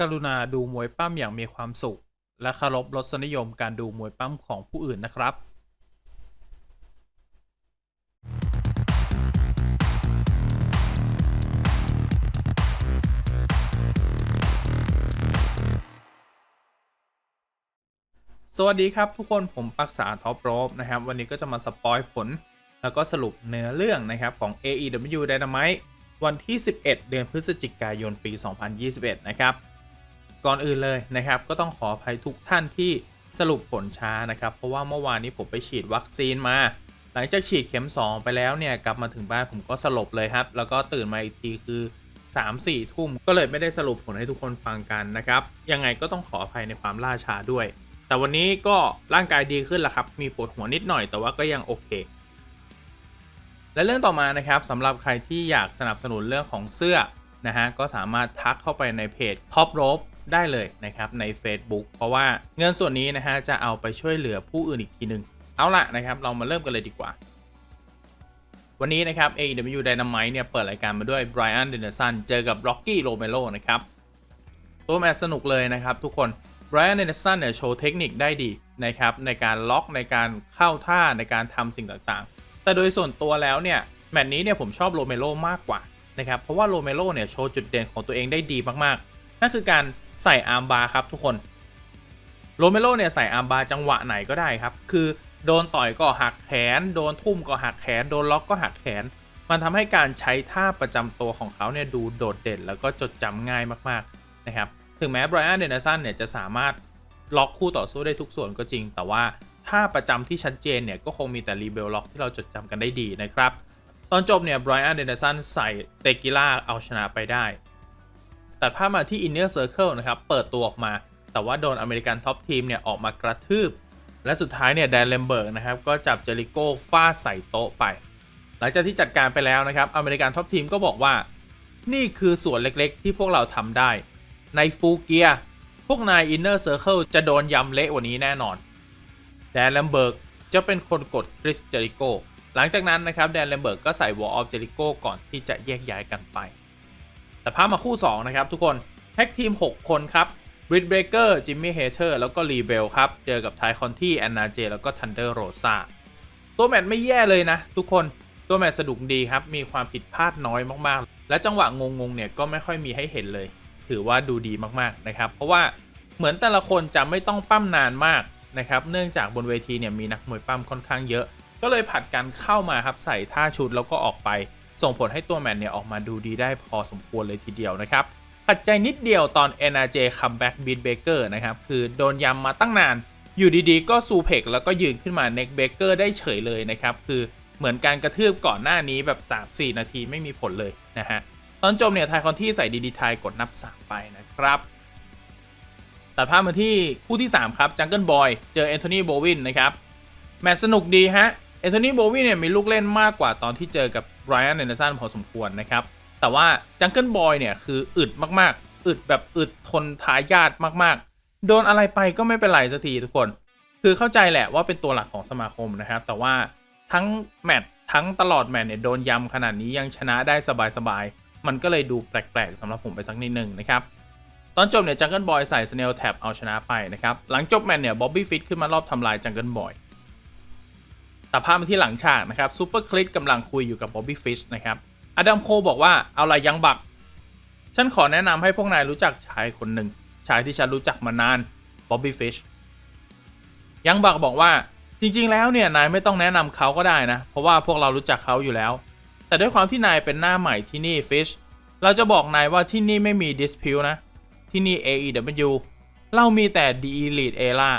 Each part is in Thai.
กรุณาดูมวยปั้มอย่างมีความสุข และเคารพรสนิยมการดูมวยปั้มของผู้อื่นนะครับสวัสดีครับทุกคนผมปักษาท็อปโรบนะครับ วันนี้ก็จะมาสปอยผล แล้วก็สรุปเนื้อเรื่องนะครับของ AEW Dynamite วันที่ 11 เดือนพฤศจิกายนปี 2021 นะครับ ก่อนอื่นเลยนะครับ ก็ต้องขออภัยทุกท่านที่สรุปผลช้านะครับ เพราะว่าเมื่อวานนี้ผมไปฉีดวัคซีนมา หลังจากฉีดเข็ม 2 ไปแล้วเนี่ยกลับมาถึงบ้านผมก็สลบเลยครับ แล้วก็ตื่นมาอีกทีคือ 3-4 ทุ่มก็เลยไม่ได้สรุปผลให้ทุกคนฟังกันนะครับ ยังไงก็ต้องขออภัยในความล่าช้าด้วย แต่วันนี้ก็ร่างกายดีขึ้นแล้วครับ มีปวดหัวนิดหน่อยแต่ว่าก็ยังโอเค และเรื่องต่อมานะครับสำหรับใครที่อยากสนับสนุนเรื่องของเสื้อนะฮะก็สามารถทักเข้าไปในเพจ Top Rope ได้เลยนะครับใน Facebook เพราะว่าเงินส่วนนี้นะฮะจะเอาไปช่วยเหลือผู้อื่นอีกทีหนึ่งเอาละนะครับ เรามาเริ่มกันเลยดีกว่า วันนี้นะครับ AEW Dynamite เนี่ยเปิดรายการมาด้วย Brian Danielson เจอกับ Rocky Romero นะครับตัวแมตช์สนุกเลยนะครับทุกคน Brian Danielson เนี่ยโชว์เทคนิคได้ดีนะครับในการล็อกในการเข้าท่าในการทำสิ่งต่างๆ แต่โดยส่วนตัวแล้วเนี่ยแมตช์นี้เนี่ยผมชอบโรเมโรมากกว่านะครับเพราะว่าโรเมโรเนี่ยโชว์จุดเด่นของตัวเองได้ดีมากๆ นั่นคือการ ใส่อาร์มบาร์ครับทุกคนโรเมโรเนี่ยใส่อาร์มบาร์จังหวะไหนก็ได้ครับ คือโดนต่อยก็หักแขน โดนทุ่มก็หักแขน โดนล็อกก็หักแขน มันทำให้การใช้ท่าประจำตัวของเขาเนี่ยดูโดดเด่น แล้วก็จดจำง่ายมากๆนะครับ ถึงแม้ไบรอันเดนสันเนี่ยจะสามารถล็อกคู่ต่อสู้ได้ทุกส่วนก็จริง แต่ว่าท่าประจำที่ชัดเจนเนี่ยก็คงมีแต่รีเบลล็อกที่เราจดจำกันได้ดีนะครับ ตอนจบเนี่ยไบรอันเดนสันใส่เตกิล่าเอาชนะไปได้ ตัดภาพมาที่ Inner Circle นะครับ เปิดตัวออกมา แต่ว่าโดนอเมริกันท็อปทีมเนี่ยออกมากระทืบ และสุดท้ายเนี่ยแดนเลมเบิร์กนะครับ ก็จับเจริโก้ฟาดใส่โต๊ะไป หลังจากที่จัดการไปแล้วนะครับ อเมริกันท็อปทีมก็บอกว่า นี่คือส่วนเล็กๆ ที่พวกเราทำได้ ในฟูเกียพวกนาย Inner Circle จะโดนยำเละกว่านี้แน่นอน แดนเลมเบิร์กจะเป็นคนกดคริสเจริโกหลังจากนั้นนะครับแดนเลมเบิร์กก็ใส่ Wall of Jericho ก่อนที่จะแยกย้ายกันไป แต่พามาคู่ 2 นะครับทุกคนแท็กทีม 6 คนครับบริดเบรเกอร์จิมมี่เฮเทอร์แล้วก็รีเบลครับ เจอกับไทคอนที่แอนนาเจแล้วก็ทันเดอร์โรซาตัวแมตช์ไม่แย่เลยนะ ทุกคนตัวแมตช์สนุกดีครับ มีความผิดพลาดน้อยมากๆ และจังหวะงงๆเนี่ยก็ไม่ค่อยมีให้เห็นเลย ถือว่าดูดีมากๆนะครับ เพราะว่าเหมือนแต่ละคนจะไม่ต้องปั้มนานมากนะครับ เนื่องจากบนเวทีเนี่ยมีนักมวยปั้มค่อนข้างเยอะ ก็เลยผัดกันเข้ามาครับใส่ท่าชุดแล้วก็ออกไป ส่งผลให้ตัวแมตช์เนี่ยออกมาดูดีได้พอสมควรเลยทีเดียวนะครับขัดใจนิดเดียวตอน NRJ comeback beat Baker นะครับ คือโดนยำมาตั้งนาน อยู่ดีๆ ก็ซูเพกแล้วก็ยืนขึ้นมา neck Baker ได้เฉยเลยนะครับ คือเหมือนการกระทืบก่อนหน้านี้แบบ 3-4 นาทีไม่มีผลเลยนะฮะ ตอนจบเนี่ยไทยคอนที่ใส่ดีดีไทยกดนับ 3 ไปนะครับ ตัดภาพมาที่คู่ที่ 3 ครับจังเกิลบอยเจอแอนโทนีโบวินนะครับ แมตช์สนุกดีฮะแอนโทนีโบวินเนี่ยมีลูกเล่นมากกว่าตอนที่เจอกับ ไรอันเดนสันพอสมควรนะครับ แต่ว่าจังเกิลบอยเนี่ยคืออึดมากๆ อึดแบบอึดทนทายาทมากๆ โดนอะไรไปก็ไม่เป็นไรสักทีทุกคน คือเข้าใจแหละว่าเป็นตัวหลักของสมาคมนะครับ แต่ว่าทั้งแมตช์ทั้งตลอดแมตช์เนี่ยโดนยำขนาดนี้ยังชนะได้สบายๆ มันก็เลยดูแปลกๆสำหรับผมไปสักนิดหนึ่งนะครับตอนจบเนี่ยจังเกิลบอยใส่สเนลแท็บเอาชนะไปนะครับ หลังจบแมตช์เนี่ยบ๊อบบี้ฟิตขึ้นมารอบทำลายจังเกิลบอย ตัดภาพมาที่หลังฉากนะครับซูเปอร์คลิตกำลังคุยอยู่กับบ๊อบบี้ฟิชนะครับอดัมโคบอกว่าเอาอะไรยังบัก ฉันขอแนะนำให้พวกนายรู้จักชายคนหนึ่ง ชายที่ฉันรู้จักมานานบ๊อบบี้ฟิชยังบักบอกว่าจริงๆแล้วเนี่ยนายไม่ต้องแนะนำเขาก็ได้นะ เพราะว่าพวกเรารู้จักเขาอยู่แล้ว แต่ด้วยความที่นายเป็นหน้าใหม่ที่นี่ฟิชเราจะบอกนายว่าที่นี่ไม่มี dispute นะ ที่นี่ AEW เรามีแต่ The Elite Era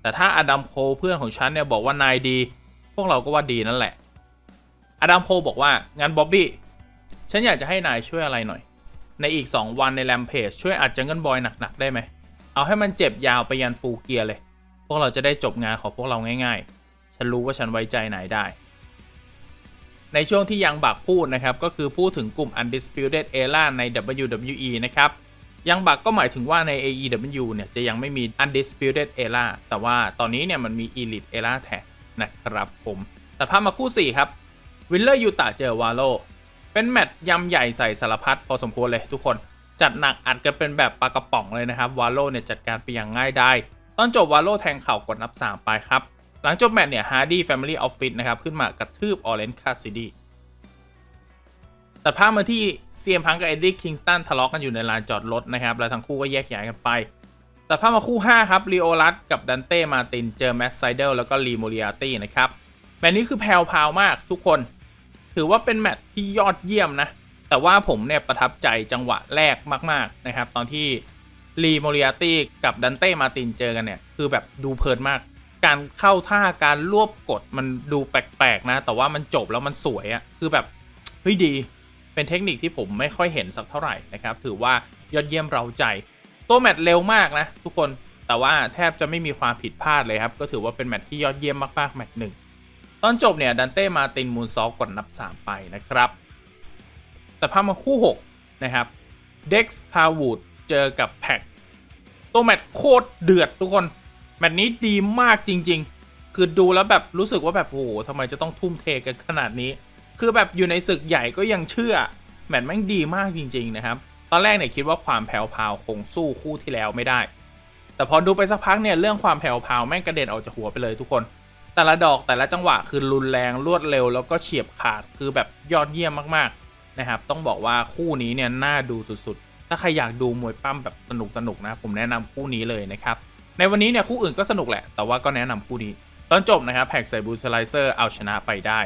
แต่ถ้าอดัมโคเพื่อนของฉันเนี่ยบอกว่านายดี วกเราก็ว่าดีนั่นแหละ อดัมโคบอกว่า งั้นบ๊อบบี้ ฉันอยากจะให้นายช่วยอะไรหน่อย ในอีก 2 วันในแรมเพจช่วยอัดจังเกิลบอยหนักๆได้ไหม เอาให้มันเจ็บยาวไปยันฟูเกียร์เลย พวกเราจะได้จบงานของพวกเราง่าย ๆ ฉันรู้ว่าฉันไว้ใจนายได้ ในช่วงที่ยังบักพูดนะครับ ก็คือพูดถึงกลุ่ม Undisputed Era ใน WWE นะครับยังบักก็หมายถึงว่าใน AEW เนี่ยจะยังไม่มี Undisputed Era แต่ว่าตอนนี้เนี่ยมันมี Elite Era แทน นะครับผมแต่ภาพมาคู่ 4 ครับ วิลเลอร์ยูตาเจอวาโล เป็นแมตช์ยำใหญ่ใส่สารพัดพอสมควรเลยทุกคน จัดหนักอัดกันเป็นแบบปลากระป๋องเลยนะครับ วาโลเนี่ยจัดการไปอย่างง่ายได้ตอนจบวาโลแทงเข่ากดนับ 3 ไปครับ หลังจบแมตช์เนี่ยฮาร์ดี้แฟมิลี่ออฟฟิศนะครับ ขึ้นมากระทืบออเรนจ์คาซิดี้แต่ภาพมาที่เซียมพังกับเอ็ดดี้คิงสตันทะเลาะกันอยู่ในลานจอดรถนะครับ แล้วทั้งคู่ก็แยกย้ายกันไป แต่ภาพมาคู่ 5 ครับลีโอรัสกับดันเต้มาตินเจอแม็กไซเดลแล้วก็ลีโมเริอาตี้นะครับแมตช์นี้คือแพลวพาวมากทุกคน ถือว่าเป็นแมตช์ที่ยอดเยี่ยมนะ แต่ว่าผมเนี่ยประทับใจจังหวะแรกมากๆนะครับ ตอนที่ลีโมเริอาตี้กับดันเต้มาตินเจอกันเนี่ยคือแบบดูเพลินมาก การเข้าท่าการรวบกดมันดูแปลกๆนะ แต่ว่ามันจบแล้วมันสวยอะคือแบบเฮ้ยดี เป็นเทคนิคที่ผมไม่ค่อยเห็นสักเท่าไหร่นะครับถือว่ายอดเยี่ยมเราใจ ตัวแมตช์เร็วมากนะทุกคนแต่ว่าแทบจะไม่มีความผิดพลาดเลยครับ ก็ถือว่าเป็นแมตช์ที่ยอดเยี่ยมมากๆ แมตช์หนึ่งตอนจบเนี่ยดันเต้มาตินมูนซอลกดนับ 3 ไปนะครับ แต่พามาคู่ 6 นะครับเด็กซ์พาวูดเจอกับแพ็กตัวแมตช์โคตรเดือดทุกคน แมตช์นี้ดีมากจริง ๆ คือดูแล้วแบบรู้สึกว่าแบบโอ้โหทำไมจะต้องทุ่มเทกันขนาดนี้ คือแบบอยู่ในศึกใหญ่ก็ยังเชื่อ แมตช์แม่งดีมากจริง ๆ นะครับ ตอนแรกเนี่ยคิดว่าความแผ่วพาวคงสู้คู่ที่แล้วไม่ได้ แต่พอดูไปสักพักเนี่ยเรื่องความแผ่วพาวแม่งกระเด็นออกจากหัวไปเลยทุกคน แต่ละดอกแต่ละจังหวะคือรุนแรงรวดเร็วแล้วก็เฉียบขาดคือแบบยอดเยี่ยมมากๆนะครับต้องบอกว่าคู่นี้เนี่ยน่าดูสุดๆ ถ้าใครอยากดูมวยปั้มแบบสนุกๆนะผมแนะนำคู่นี้เลยนะครับในวันนี้เนี่ยคู่อื่นก็สนุกแหละแต่ว่าก็แนะนำคู่นี้ตอนจบนะครับแพ็กใส่บูทไลเซอร์เอาชนะไปได้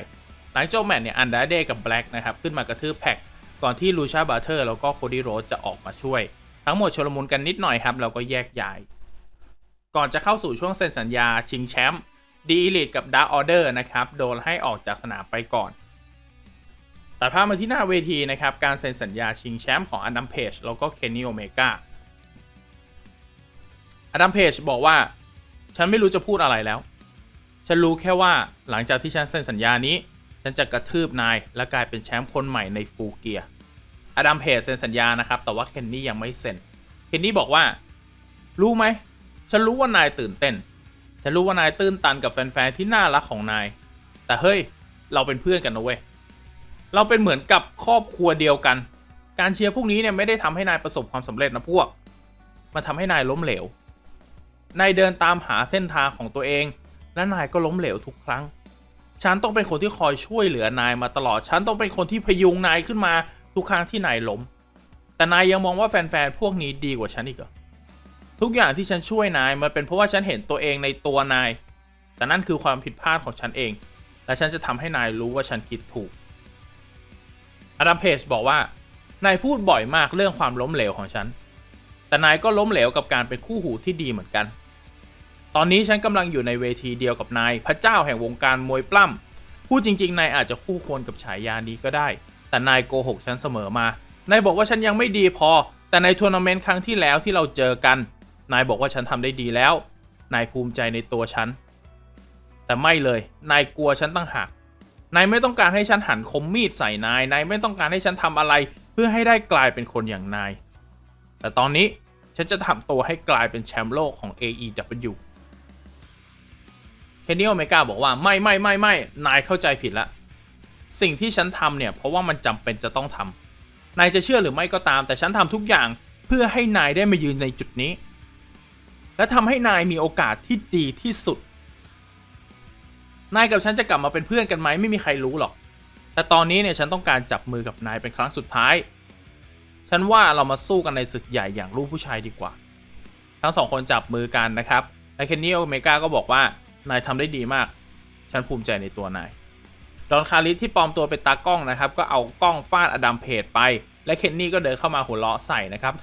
หลังจบแมตช์เนี่ยอันดาเดกับแบล็กนะครับขึ้นมากระทืบแพ็ก ก่อนที่ลูชาบาเทอร์แล้วก็โคดี้โรสจะออกมาช่วย ทั้งหมดชลมุนกันนิดหน่อยครับแล้วก็แยกย้าย ก่อนจะเข้าสู่ช่วงเซ็นสัญญาชิงแชมป์ดีลิทกับดาร์ออเดอร์นะครับโดนให้ออกจากสนามไปก่อนแต่ภาพมาที่หน้าเวทีนะครับการเซ็นสัญญาชิงแชมป์ของอดัมเพจแล้วก็เคนนี่โอเมกาอดัมเพจบอกว่า ฉันไม่รู้จะพูดอะไรแล้ว ฉันรู้แค่ว่าหลังจากที่ฉันเซ็นสัญญานี้ ฉันจะกระทืบนาย และกลายเป็นแชมป์คนใหม่ในฟูเกียอดัมเพจเซ็นสัญญานะครับ แต่ว่าเคนนี่ยังไม่เซ็น เคนนี่บอกว่า รู้ไหม ฉันรู้ว่านายตื่นเต้น ฉันรู้ว่านายตื้นตันกับแฟนๆที่น่ารักของนาย แต่เฮ้ย เราเป็นเพื่อนกันนะเว้ย เราเป็นเหมือนกับครอบครัวเดียวกัน การเชียร์พวกนี้เนี่ยไม่ได้ทำให้นายประสบความสำเร็จนะพวก มันทำให้นายล้มเหลว นายเดินตามหาเส้นทางของตัวเอง และนายก็ล้มเหลวทุกครั้ง ฉันต้องเป็นคนที่คอยช่วยเหลือนายมาตลอด ฉันต้องเป็นคนที่พยุงนายขึ้นมาทุกครั้งที่นายล้ม แต่นายยังมองว่าแฟนๆ พวกนี้ดีกว่าฉันอีกเหรอ ทุกอย่างที่ฉันช่วยนายมันเป็นเพราะว่าฉันเห็นตัวเองในตัวนาย แต่นั่นคือความผิดพลาดของฉันเอง และฉันจะทำให้นายรู้ว่าฉันคิดถูก อดัมเพจบอกว่า นายพูดบ่อยมากเรื่องความล้มเหลวของฉัน แต่นายก็ล้มเหลวกับการเป็นคู่หูที่ดีเหมือนกัน ตอนนี้ฉันกำลังอยู่ในเวทีเดียวกับนาย พระเจ้าแห่งวงการมวยปล้ำพูดจริง ๆ นายอาจจะคู่ควรกับฉายานี้ก็ได้ แต่นายโกหกฉันเสมอมา นายบอกว่าฉันยังไม่ดีพอ แต่ในทัวร์นาเมนต์ครั้งที่แล้วที่เราเจอกัน นายบอกว่าฉันทำได้ดีแล้ว นายภูมิใจในตัวฉัน แต่ไม่เลย นายกลัวฉันตั้งหาก นายไม่ต้องการให้ฉันหันคมมีดใส่นาย นายไม่ต้องการให้ฉันทำอะไร เพื่อให้ได้กลายเป็นคนอย่างนาย แต่ตอนนี้ฉันจะทำตัวให้กลายเป็นแชมป์โลกของ AEW เคนนี่โอเมกาบอกว่าไม่ไม่ไม่ไม่นายเข้าใจผิดละ สิ่งที่ฉันทำเนี่ย เพราะว่ามันจำเป็นจะต้องทำนายจะเชื่อหรือไม่ก็ตาม แต่ฉันทำทุกอย่างเพื่อให้นายได้มายืนในจุดนี้ และทำให้นายมีโอกาสที่ดีที่สุด นายกับฉันจะกลับมาเป็นเพื่อนกันไหมไม่มีใครรู้หรอก แต่ตอนนี้เนี่ยฉันต้องการจับมือกับนายเป็นครั้งสุดท้าย ฉันว่าเรามาสู้กันในศึกใหญ่อย่างลูกผู้ชายดีกว่า ทั้งสองคนจับมือกันนะครับและเคนนี่โอเมกาก็บอกว่า นายทำได้ดีมาก ฉันภูมิใจในตัวนาย ดอนคาริสที่ปลอมตัวเป็นตากล้องนะครับ ก็เอากล้องฟาดอดัมเพจไป และเคนนี่ก็เดินเข้ามาหัวเราะใส่นะครับ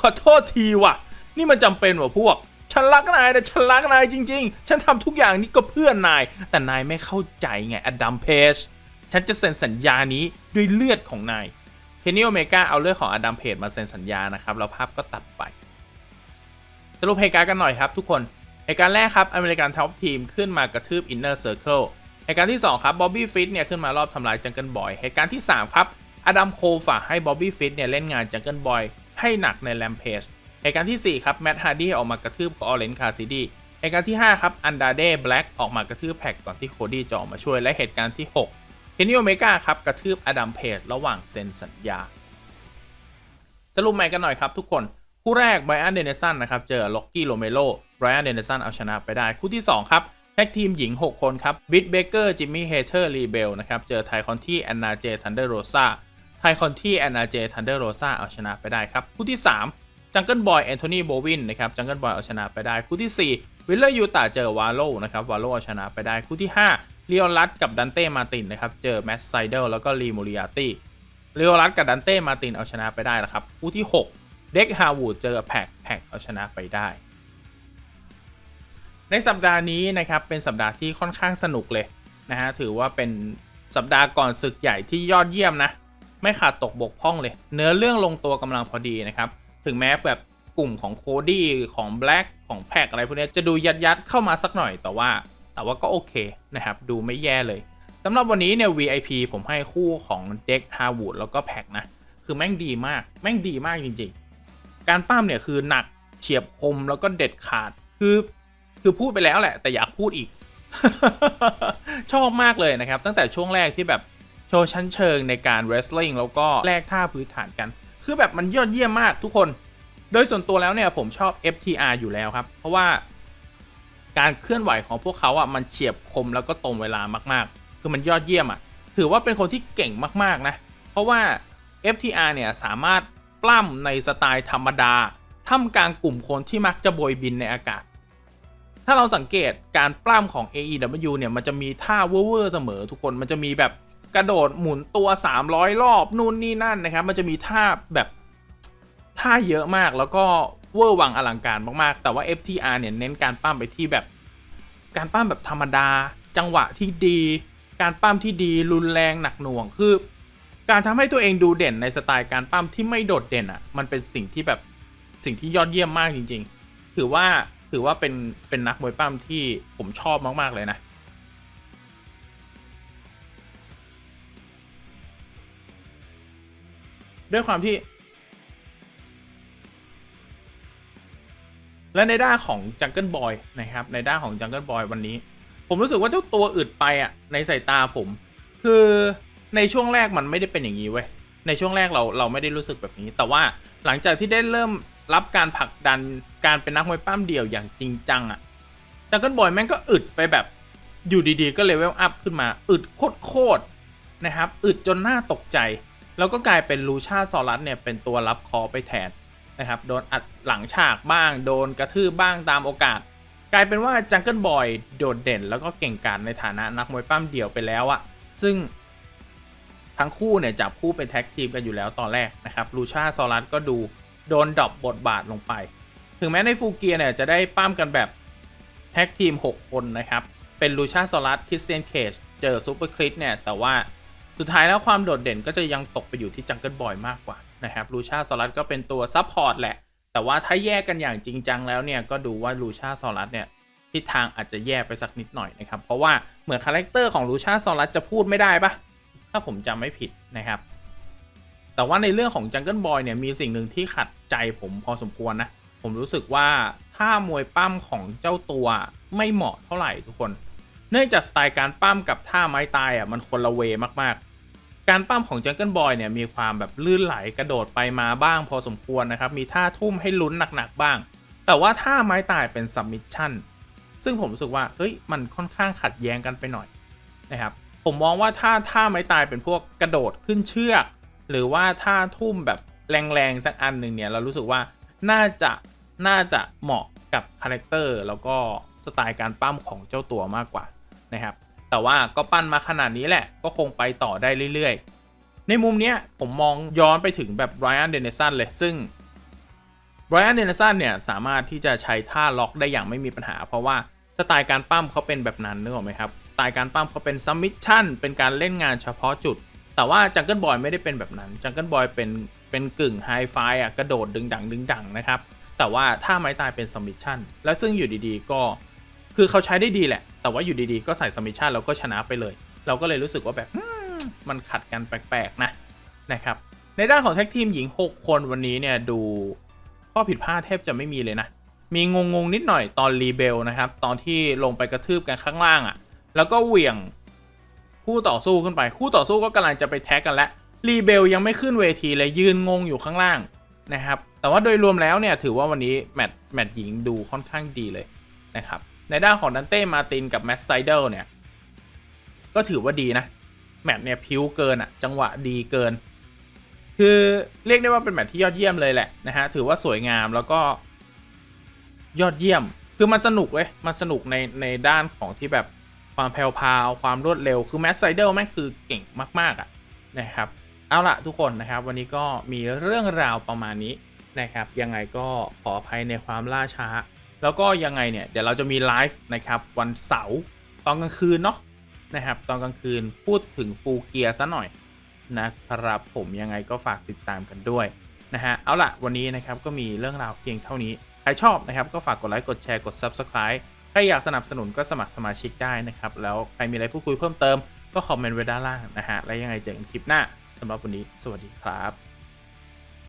ขอโทษทีว่ะ นี่มันจำเป็นว่ะพวก ฉันรักนายแต่ฉันรักนายจริง ๆ ฉันทำทุกอย่างนี้ก็เพื่อนนาย แต่นายไม่เข้าใจไงอดัมเพจฉันจะเซ็นสัญญานี้ด้วยเลือดของนายเคนนี่โอเมก้าเอาเลือดของอดัมเพจมาเซ็นสัญญานะครับแล้วภาพก็ตัดไปสรุปเหตุการณ์กันหน่อยครับทุกคน เหตุการณ์แรกครับอเมริกันท็อปทีมขึ้นมากระทืบอินเนอร์เซอร์เคิลเหตุการณ์ที่ 2 ครับบ๊อบบี้ฟิตเนี่ยขึ้นมารอบทำลายจังเกิลบอยเหตุการณ์ที่ 3 ครับอดัมโคฝากให้บ๊อบบี้ฟิตเนี่ยเล่นงานจังเกิลบอยให้หนักในแรมเพจเหตุการณ์ที่ 4 ครับแมตต์ฮาร์ดี้ออกมากระทืบกับออเรนคาซิดี้เหตุการณ์ที่ 5 ครับอันดาเด้แบล็กออกมากระทืบแพ็กก่อนที่โคดี้จะออกมาช่วยและเหตุการณ์ที่6เคนนี่โอเมกาครับกระทืบอดัมเพจระหว่างเซ็นสัญญา สรุปใหม่กันหน่อยครับทุกคนคู่แรกไบรอันเดนเนสันนะครับเจอล็อกกี้โรเมโล ไบรอันเดนเนสันเอาชนะไปได้คู่ที่ 2 ครับแท็กทีมหญิง 6 คนครับบิทเบเกอร์จิมมี่เฮเทอร์รีเบลนะครับเจอไทคอนที่แอนนาเจทันเดอร์โรซาไทคอนที่แอนนาเจทันเดอร์โรซาเอาชนะไปได้ครับคู่ที่ 3 จังเกิลบอยแอนโทนีโบวินนะครับจังเกิลบอยเอาชนะไปได้คู่ที่4วิลเลอร์ยูตาเจอวาโลนะครับวาโลเอาชนะไปได้คู่ที่5เลโอรัสกับดันเต้มาตินนะครับเจอแมสไซเดลแล้วก็ลีมูริอาตี้เลโอรัสกับดันเต้มาตินเอาชนะไปได้นะครับคู่ที่ 6 เด็กฮาวูดเจอแพ็กแพ็กเอาชนะไปได้ ในสัปดาห์นี้นะครับเป็นสัปดาห์ที่ค่อนข้างสนุกเลยนะฮะถือว่าเป็นสัปดาห์ก่อนศึกใหญ่ที่ยอดเยี่ยมนะไม่ขาดตกบกพร่องเลย เนื้อเรื่องลงตัวกำลังพอดีนะครับถึงแม้แบบกลุ่มของโคดี้ของแบล็กของแพ็กอะไรพวกนี้จะดูยัดยัดเข้ามาสักหน่อยแต่ว่า แต่ว่าก็โอเคนะครับดูไม่แย่เลยสำหรับวันนี้เนี่ย VIP ผมให้คู่ของเด็กฮาวูดแล้วก็แพ็กนะคือแม่งดีมากแม่งดีมากจริง ๆ การปั้มเนี่ยคือหนักเฉียบคมแล้วก็เด็ดขาด คือ คือพูดไปแล้วแหละ แต่อยากพูดอีก ชอบมากเลยนะครับ ตั้งแต่ช่วงแรกที่แบบโชว์ชั้นเชิงในการ wrestling แล้วก็แลกท่าพื้นฐานกัน คือแบบมันยอดเยี่ยมมากทุกคน โดยส่วนตัวแล้วเนี่ยผมชอบ FTR อยู่แล้วครับ เพราะว่าการเคลื่อนไหวของพวกเขาอะมันเฉียบคมแล้วก็ตรงเวลามากๆ คือมันยอดเยี่ยมอะ ถือว่าเป็นคนที่เก่งมากๆนะ เพราะว่า FTR เนี่ยสามารถปล้ำในสไตล์ธรรมดาท่ามกลางกลุ่มคนที่มักจะโบยบินในอากาศ ถ้าเราสังเกตการปล้ำของ AEW เนี่ยมันจะมีท่าเวอร์เสมอทุกคนมันจะมีแบบกระโดดหมุนตัว 300 รอบนู่นนี่นั่นนะครับ มันจะมีท่าแบบท่าเยอะมากแล้วก็เวอร์วังอลังการมากๆ แต่ว่า FTR เนี่ยเน้นการปั้มไปที่แบบการปั้มแบบธรรมดา จังหวะที่ดี การปั้มที่ดีรุนแรงหนักหน่วงคือ การทำให้ตัวเองดูเด่นในสไตล์การปั้มที่ไม่โดดเด่นอะมันเป็นสิ่งที่แบบสิ่งที่ยอดเยี่ยมมากจริง ๆ ถือว่า ถือว่าเป็นเป็นนักมวยปั้มที่ผมชอบมาก ๆ เลยนะ ด้วยความที่ และในด้านของ Jungle Boy นะครับ ในด้านของ Jungle Boy วันนี้ ผมรู้สึกว่าเจ้าตัวอึดไปอะ ในสายตาผม คือในช่วงแรกมันไม่ได้เป็นอย่างนี้เว้ยในช่วงแรกเราเราไม่ได้รู้สึกแบบนี้ แต่ว่าหลังจากที่ได้เริ่ม รับการผลักดันการเป็นนักมวยปั้มเดี่ยวอย่างจริงจังอะ Jungle Boy แม่งก็อึดไปแบบอยู่ดีๆ ก็เลเวลอัพขึ้นมา อึดโคตรๆนะครับ อึดจนหน่าตกใจ แล้วก็กลายเป็นลูชาซอรัสเนี่ยเป็นตัวรับคอไปแทนนะครับ โดนอัดหลังฉากบ้าง โดนกระทืบบ้างตามโอกาส กลายเป็นว่าจังเกิลบอยโดดเด่น แล้วก็เก่งกาจในฐานะนักมวยปั้มเดี่ยวไปแล้วอะซึ่งทั้งคู่เนี่ยจับคู่เป็นแท็กทีมกันอยู่แล้วตอนแรกนะครับลูชาซอรัสก็ดู โดนดรอปบทบาทลงไป ถึงแม้ในฟูเกียเนี่ยจะได้ปั้มกันแบบแท็กทีม 6 คนนะครับ เป็นลูชาซอรัสคริสเตียนเคจเจอซูเปอร์คริสเนี่ย แต่ว่าสุดท้ายแล้วความโดดเด่นก็จะยังตกไปอยู่ที่จังเกิลบอยมากกว่านะครับลูชาซอรัสก็เป็นตัวซับพอร์ตแหละ แต่ว่าถ้าแยกกันอย่างจริงจังแล้วเนี่ย ก็ดูว่าลูชาซอรัสเนี่ยทิศทางอาจจะแย่ไปสักนิดหน่อยนะครับ เพราะว่าเหมือนคาแรคเตอร์ของลูชาซอรัสจะพูดไม่ได้ปะถ้าผมจำไม่ผิดนะครับ แต่ว่าในเรื่องของจังเกิลบอยเนี่ยมีสิ่งหนึ่งที่ขัดใจผมพอสมควรนะ ผมรู้สึกว่าท่ามวยปั้มของเจ้าตัวไม่เหมาะเท่าไหร่ทุกคน เนื่องจากสไตล์การปั้มกับท่าไม้ตายอะมันคนละเวมากๆ การปั้มของจังเกิลบอยเนี่ยมีความแบบลื่นไหลกระโดดไปมาบ้างพอสมควรนะครับมีท่าทุ่มให้ลุ้นหนักๆบ้าง แต่ว่าท่าไม้ตายเป็นซัมมิชชั่นซึ่งผมรู้สึกว่าเฮ้ยมันค่อนข้างขัดแย้งกันไปหน่อยนะครับผมมองว่าท่าท่าไม้ตายเป็นพวกกระโดดขึ้นเชือก หรือว่าท่าทุ่มแบบแรงๆสักอันหนึ่งเนี่ยเรารู้สึกว่าน่าจะน่าจะเหมาะกับคาแรคเตอร์แล้วก็สไตล์การปั้มของเจ้าตัวมากกว่านะครับ แต่ว่าก็ปั้นมาขนาดนี้แหละก็คงไปต่อได้เรื่อยๆ ในมุมเนี้ยผมมองย้อนไปถึงแบบไรอันเดนเนสันเลยซึ่งไรอันเดนเนสันเนี่ยสามารถที่จะใช้ท่าล็อกได้อย่างไม่มีปัญหา เพราะว่าสไตล์การปั้มเขาเป็นแบบนั้นนึกออกไหมครับ สไตล์การปั้มเขาเป็นซัมมิชชั่นเป็นการเล่นงานเฉพาะจุด แต่ว่าจังเกิลบอยไม่ได้เป็นแบบนั้นจังเกิลบอยเป็นเป็นกึ่งไฮไฟอะกระโดดดึงดังดึงดังนะครับ แต่ว่าถ้าไม้ตายเป็นซัมมิชชั่นและซึ่งอยู่ดีๆ ก็คือเขาใช้ได้ดีแหละ แต่ว่าอยู่ดีๆ ก็ใส่ซัมมิชชั่นแล้วก็ชนะไปเลย เราก็เลยรู้สึกว่าแบบมมันขัดกันแปลกๆนะนะครับ ในด้านของแท็กทีมหญิง 6 คนวันนี้เนี่ยดูข้อผิดพลาดแทบจะไม่มีเลยนะ มีงงๆนิดหน่อยตอนรีเบลนะครับ ตอนที่ลงไปกระทืบกันข้างล่างอะ่ะ แล้วก็เหวี่ยง คู่ต่อสู้ขึ้นไป คู่ต่อสู้ก็กำลังจะไปแท็กกันแล้วรีเบลยังไม่ขึ้นเวทีเลยยืนงงอยู่ข้างล่างนะครับ แต่ว่าโดยรวมแล้วเนี่ยถือว่าวันนี้แมตช์แมตช์หญิงดูค่อนข้างดีเลยนะครับ ในด้านของดันเต้มาตินกับแมตต์ไซเดลเนี่ย ก็ถือว่าดีนะ แมตช์เนี่ยพิ้วเกินอะจังหวะดีเกิน คือเรียกได้ว่าเป็นแมตช์ที่ยอดเยี่ยมเลยแหละนะฮะถือว่าสวยงามแล้วก็ยอดเยี่ยม คือมันสนุกเว้ยมันสนุกในในด้านของที่แบบ ความแผ่วพราวความรวดเร็วคือแมตต์ไซเดลแม่งคือเก่งมากๆอะนะครับเอาละทุกคนนะครับวันนี้ก็มีเรื่องราวประมาณนี้นะครับยังไงก็ขออภัยในความล่าช้า แล้วก็ยังไงเนี่ยเดี๋ยวเราจะมีไลฟ์นะครับวันเสาร์ตอนกลางคืนเนาะนะครับตอนกลางคืนพูดถึงฟูเกียร์ซะหน่อยนะครับผมยังไงก็ฝากติดตามกันด้วยนะฮะเอาละวันนี้นะครับก็มีเรื่องราวเพียงเท่านี้ ใครชอบนะครับก็ฝากกดไลค์กดแชร์กด Subscribe ใครอยากสนับสนุนก็สมัครสมาชิกได้นะครับ แล้วใครมีอะไรพูดคุยเพิ่มเติมก็คอมเมนต์ไว้ด้านล่างนะฮะ และยังไงเจอกันคลิปหน้าสำหรับวันนี้ สวัสดีครับ